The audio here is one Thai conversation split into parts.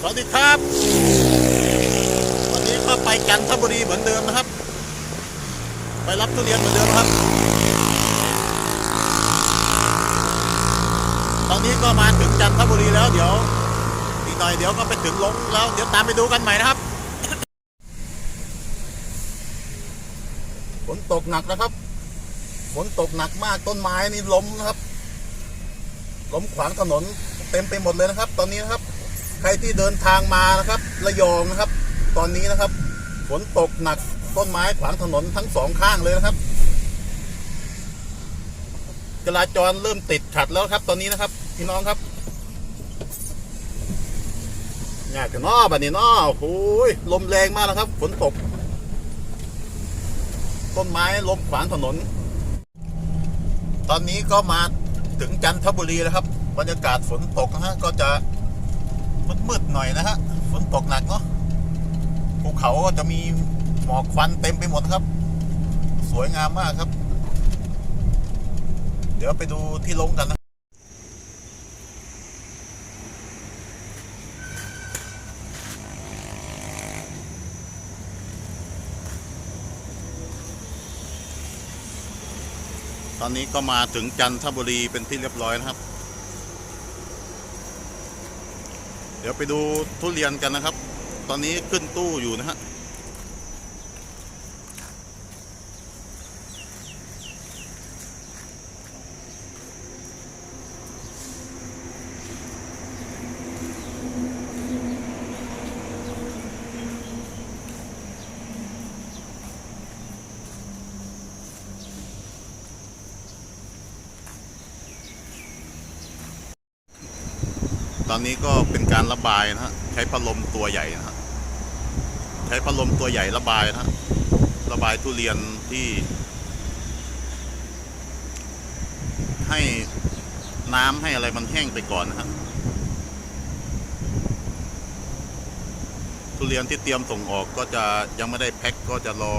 สวัสดีครับ วันนี้ก็ไปจันทบุรีเหมือนเดิมนะครับ ไปรับทุเรียนเหมือนเดิมครับ ตอนนี้ก็มาถึงจันทบุรีแล้วเดี๋ยวอีกหน่อยเดี๋ยวก็ไปถึงลงแล้วเดี๋ยวตามไปดูกันใหม่นะครับฝนตกหนักนะครับฝนตกหนักมากต้นไม้นี่ล้มนะครับ ล้มขวางถนนเต็มไปหมดเลยนะครับ ตอนนี้นะครับ ใครที่เดินทางมานะครับ ระยองนะครับ ตอนนี้นะครับ ฝนตกหนักต้นไม้ขวางถนนทั้งสองข้างเลยนะครับ จราจรเริ่มติดขัดแล้วครับ ตอนนี้นะครับ พี่น้องครับงานกันนอบันนี้นอโอ้ยลมแรงมากนะครับ ฝนตก ต้นไม้ล้มขวางถนน ตอนนี้ก็มาถึงจันทบุรีแล้วครับ บรรยากาศฝนตกนะฮะก็จะ มืดๆหน่อยนะฮะฝนตกหนักเนาะภูเขาก็จะมีหมอกควันเต็มไปหมดครับ สวยงามมากครับ เดี๋ยวไปดูที่ลงกันนะตอนนี้ก็มาถึงจันทบุรีเป็นที่เรียบร้อยนะครับ เดี๋ยวไปดูทุเรียนกันนะครับ ตอนนี้ขึ้นตู้อยู่นะฮะ ตอนนี้ก็เป็นการระบายนะฮะใช้พัดลมตัวใหญ่นะฮะใช้พัดลมตัวใหญ่ระบายนะฮะระบายทุเรียนที่ ให้น้ำให้อะไรมันแห้งไปก่อนนะฮะทุเรียนที่เตรียมส่งออกก็จะยังไม่ได้แพ็คก็จะรอ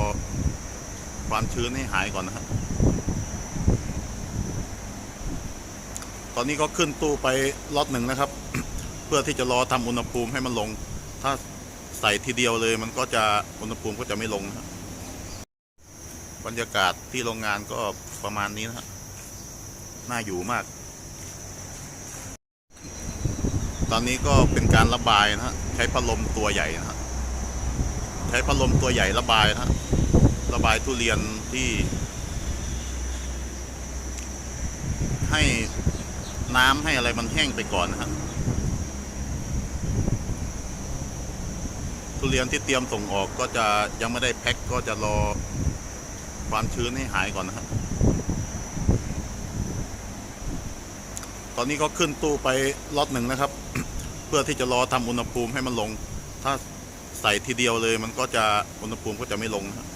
ความชื้นให้หายก่อนนะฮะตอนนี้ก็ขึ้นตู้ไปล็อตหนึ่งนะครับ เพื่อที่จะรอทำอุณหภูมิให้มันลง ถ้าใส่ทีเดียวเลยมันก็จะอุณหภูมิก็จะไม่ลงนะครับบรรยากาศที่โรงงานก็ประมาณนี้นะฮะน่าอยู่มาก ตอนนี้ก็เป็นการระบายนะฮะใช้พัดลมตัวใหญ่นะฮะใช้พัดลมตัวใหญ่ระบายนะฮะระบายทุเรียนที่ ให้น้ำให้อะไรมันแห้งไปก่อนนะฮะ ทุเรียนที่เตรียมส่งออกก็จะยังไม่ได้แพ็คก็จะรอความชื้นให้หายก่อนนะครับ ตอนนี้ก็ขึ้นตู้ไปล็อตหนึ่งนะครับ เพื่อที่จะรอทำอุณหภูมิให้มันลง ถ้าใส่ทีเดียวเลยมันก็จะอุณหภูมิก็จะไม่ลงนะฮะ